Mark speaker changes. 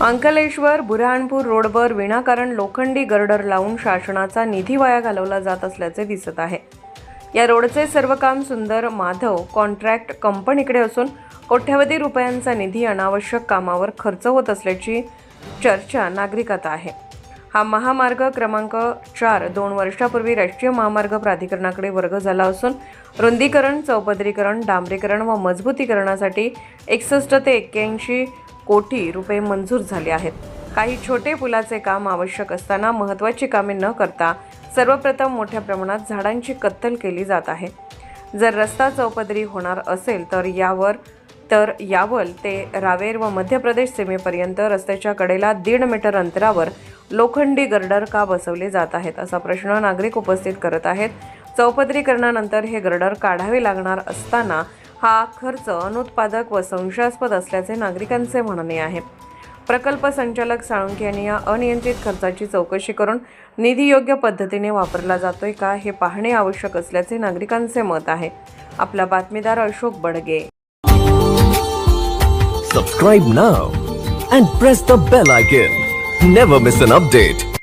Speaker 1: अंकलेश्वर बुरहाणपूर रोडवर विनाकारण लोखंडी गर्डर लावून शासनाचा निधी वाया घालवला जात असल्याचे दिसत आहे. या रोडचे सर्व काम सुंदर माधव कॉन्ट्रॅक्ट कंपनीकडे असून कोट्यवधी रुपयांचा निधी अनावश्यक कामावर खर्च होत असल्याची चर्चा नागरिकात आहे. हा महामार्ग क्रमांक चार दोन वर्षापूर्वी राष्ट्रीय महामार्ग प्राधिकरणाकडे वर्ग झाला असून रुंदीकरण चौपदरीकरण डांबरीकरण व मजबूतीकरणासाठी एकसष्ट ते एक्क्याऐंशी कोटी रुपये मंजूर झाले आहेत. काही छोटे पुलाचे काम आवश्यक असताना महत्त्वाची कामे न करता सर्वप्रथम मोठ्या प्रमाणात झाडांची कत्तल केली जात आहे. जर रस्ता चौपदरी होणार असेल तर यावर तर यावल ते रावेर व मध्य प्रदेश सीमेपर्यंत रस्त्याच्या कडेला दीड मीटर अंतरावर लोखंडी गर्डर का बसवले जात आहेत असा प्रश्न नागरिक उपस्थित करत आहेत. चौपदरीकरणानंतर हे गर्डर काढावे लागणार असताना हा खर्च अनुत्पादक व संशयास्पद असल्याचे नागरिकांचे म्हणणे आहे. प्रकल्प संचालक साळुंखे यांनी या अनियंत्रित खर्चाची चौकशी करून निधी योग्य पद्धतीने वापरला जातोय का हे पाहणे आवश्यक असल्याचे नागरिकांचे मत आहे. आपला बातमीदार Ashok Badge.
Speaker 2: Subscribe now and press the bell icon never miss an update